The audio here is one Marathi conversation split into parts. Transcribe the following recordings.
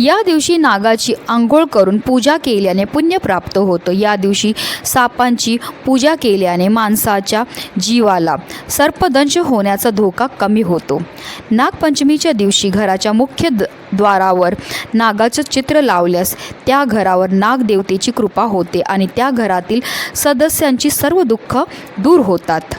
या दिवशी नागाची आंघोळ करून पूजा केल्याने पुण्य प्राप्त होतं. या दिवशी सापांची पूजा केल्याने माणसाच्या जीवाला सर्पदंश होण्याचा धोका कमी होतो. नागपंचमीच्या दिवशी घराच्या मुख्य द द्वारावर नागाचं चित्र लावल्यास त्या घरावर नागदेवतेची कृपा होते आणि त्या घरातील सदस्यांची सर्व दुःख दूर होतात.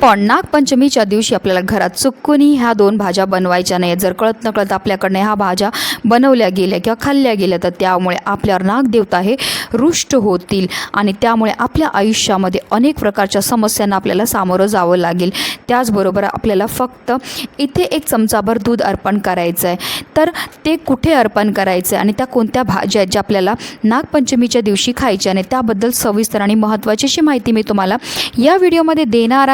पण नागपंचमीच्या दिवशी आपल्याला घरात चुकूनही ह्या दोन भाज्या बनवायच्या नाही जर कळत नकळत आपल्याकडनं ह्या भाज्या बनवल्या गेल्या किंवा खाल्ल्या गेल्या तर त्यामुळे आपल्यावर नागदेवता हे रुष्ट होतील आणि त्यामुळे आपल्या आयुष्यामध्ये अनेक प्रकारच्या समस्यांना आपल्याला सामोरं जावं लागेल. त्याचबरोबर आपल्याला फक्त इथे एक चमचाभर दूध अर्पण करायचं आहे. तर ते कुठे अर्पण करायचं आहे आणि त्या कोणत्या भाज्या आहेत ज्या आपल्याला नागपंचमीच्या दिवशी खायच्या आणि त्याबद्दल सविस्तर आणि महत्त्वाची अशी माहिती मी तुम्हाला या व्हिडिओमध्ये देणार आहे.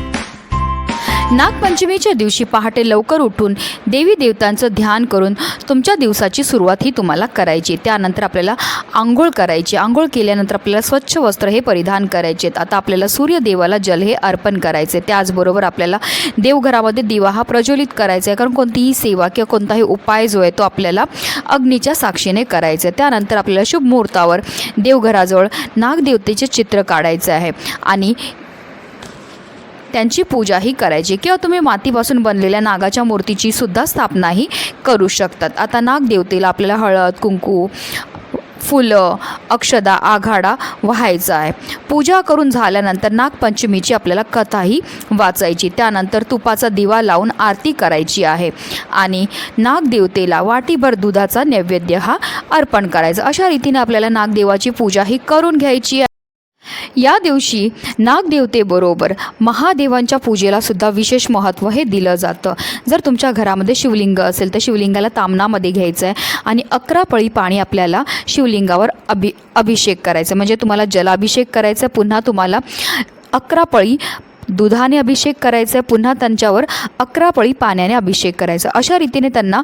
नागपंचमीच्या दिवशी पहाटे लवकर उठून देवी देवतांचं ध्यान करून तुमच्या दिवसाची सुरुवात ही तुम्हाला करायची. त्यानंतर आपल्याला आंघोळ करायची. आंघोळ केल्यानंतर आपल्याला स्वच्छ वस्त्र हे परिधान करायचे. आता आपल्याला सूर्यदेवाला जल हे अर्पण करायचे. त्याचबरोबर आपल्याला देवघरामध्ये दिवा हा प्रज्वलित करायचा. आहे कारण कोणतीही सेवा किंवा कोणताही उपाय जो आहे तो आपल्याला अग्नीच्या साक्षीने करायचा आहे. त्यानंतर आपल्याला शुभ मुहूर्तावर देवघराजवळ नागदेवतेचे चित्र काढायचं आहे. आणि त्यांची पूजाही करायची किंवा तुम्ही मातीपासून बनलेल्या नागाच्या मूर्तीची सुद्धा स्थापनाही करू शकतात. आता नागदेवतेला आपल्याला हळद कुंकू फुलं अक्षदा आघाडा व्हायचा आहे. पूजा करून झाल्यानंतर नागपंचमीची आपल्याला कथाही वाचायची. त्यानंतर तुपाचा दिवा लावून आरती करायची आहे. आणि नागदेवतेला वाटीभर दुधाचा नैवेद्य हा अर्पण करायचा. अशा रीतीने आपल्याला नागदेवाची पूजा ही करून घ्यायची आहे. या दिवशी नागदेवतेबरोबर महादेवांच्या पूजेला सुद्धा विशेष महत्त्व हे दिलं जातं. जर तुमच्या घरामध्ये शिवलिंग असेल तर शिवलिंगाला तामणामध्ये घ्यायचं आहे आणि अकरा पळी पाणी आपल्याला शिवलिंगावर अभि अभिषेक करायचं म्हणजे तुम्हाला जलाभिषेक करायचा आहे पुन्हा तुम्हाला अकरा पळी दुधाने अभिषेक करायचा आहे पुन्हा त्यांच्यावर अकरा पळी पाण्याने अभिषेक करायचा अशा रीतीने त्यांना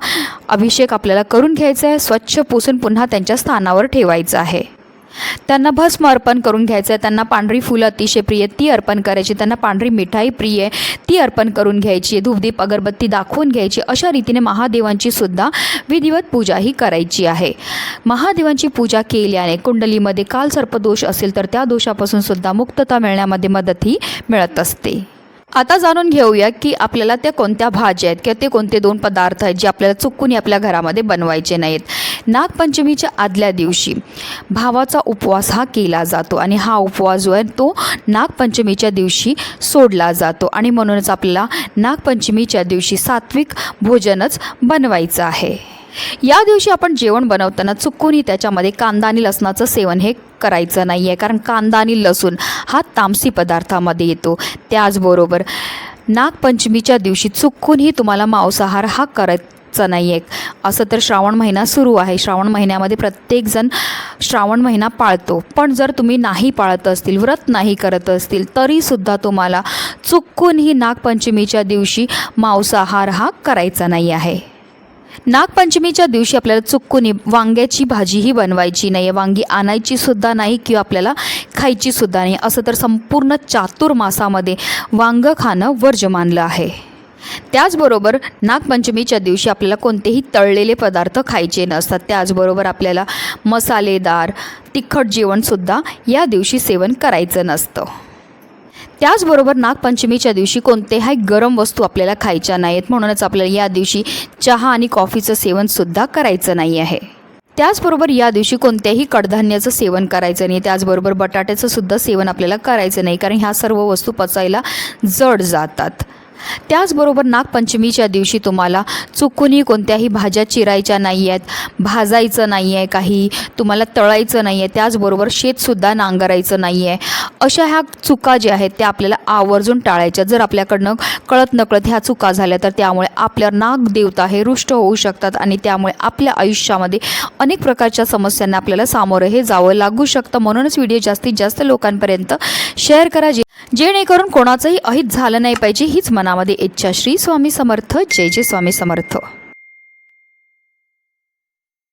अभिषेक आपल्याला करून घ्यायचा आहे स्वच्छ पुसून पुन्हा त्यांच्या स्थानावर ठेवायचं आहे. त्यांना भस्म अर्पण करून घ्यायचं आहे. त्यांना पांढरी फुलं अतिशय प्रिय ती अर्पण करायची. त्यांना पांढरी मिठाई प्रिय आहे. ती अर्पण करून घ्यायची आहे. धूपदीप अगरबत्ती दाखवून घ्यायची अशा रीतीने महादेवांची सुद्धा विधिवत पूजा ही करायची आहे. महादेवांची पूजा केल्याने कुंडलीमध्ये काल सर्पदोष असेल तर त्या दोषापासून सुद्धा मुक्तता मिळण्यामध्ये मदतही मिळत असते. आता जाणून घेऊया की आपल्याला त्या कोणत्या भाज्या आहेत किंवा ते कोणते दोन पदार्थ आहेत जे आपल्याला चुकून आपल्या घरामध्ये बनवायचे नाहीत. नागपंचमीच्या आदल्या दिवशी भावाचा उपवास हा केला जातो आणि हा उपवास जो आहे तो नागपंचमीच्या दिवशी सोडला जातो आणि म्हणूनच आपल्याला नागपंचमीच्या दिवशी सात्विक भोजनच बनवायचं आहे. या दिवशी आपण जेवण बनवताना चुकूनही त्याच्यामध्ये कांदा आणि लसणाचं सेवन हे करायचं नाही आहे कारण कांदा आणि लसूण हा तामसी पदार्थामध्ये येतो. त्याचबरोबर नागपंचमीच्या दिवशी चुकूनही तुम्हाला मांसाहार हा करायचा नाही आहे असं तर श्रावण महिना सुरू आहे. श्रावण महिन्यामध्ये प्रत्येकजण श्रावण महिना पाळतो. पण जर तुम्ही नाही पाळत असतील व्रत नाही करत असतील तरीसुद्धा तुम्हाला चुकूनही नागपंचमीच्या दिवशी मांसाहार हा करायचा नाही आहे नागपंचमीच्या दिवशी आपल्याला चुकून वांग्याची भाजीही बनवायची नाही आहे वांगी आणायची सुद्धा नाही किंवा आपल्याला खायची सुद्धा नाही. असं तर संपूर्ण चातुर्मासामध्ये वांगं खाणं वर्ज मानलं आहे. त्याचबरोबर नागपंचमीच्या दिवशी आपल्याला कोणतेही तळलेले पदार्थ खायचे नसतात. त्याचबरोबर आपल्याला मसालेदार तिखट जेवणसुद्धा या दिवशी सेवन करायचं नसतं. त्याचबरोबर नागपंचमीच्या दिवशी कोणत्याही गरम वस्तू आपल्याला खायच्या नाहीत. म्हणूनच आपल्याला या दिवशी चहा आणि कॉफीचं सेवनसुद्धा करायचं नाही आहे. त्याचबरोबर या दिवशी कोणत्याही कडधान्याचं सेवन करायचं नाही. त्याचबरोबर बटाट्याचं सुद्धा सेवन आपल्याला करायचं नाही कारण ह्या सर्व वस्तू पचायला जड जातात. त्याचबरोबर नागपंचमीच्या दिवशी तुम्हाला चुकूनही कोणत्याही भाज्या चिरायच्या नाही आहेत भाजायचं नाही आहे काही तुम्हाला तळायचं नाही आहे त्याचबरोबर शेतसुद्धा नांगरायचं नाही आहे अशा ह्या चुका ज्या आहेत त्या आपल्याला आवर्जून टाळायच्या. जर आपल्याकडनं कळत नकळत ह्या चुका झाल्या तर त्यामुळे आपल्या नागदेवता हे रुष्ट होऊ शकतात आणि त्यामुळे आपल्या आयुष्यामध्ये अनेक प्रकारच्या समस्यांना आपल्याला सामोरं हे जावं लागू शकतं. म्हणूनच व्हिडिओ जास्तीत जास्त लोकांपर्यंत शेअर करा जे जेणेकरून कोणाचंही अहित झालं नाही पाहिजे हीच मनामध्ये इच्छा. श्री स्वामी समर्थ. जय जय स्वामी समर्थ.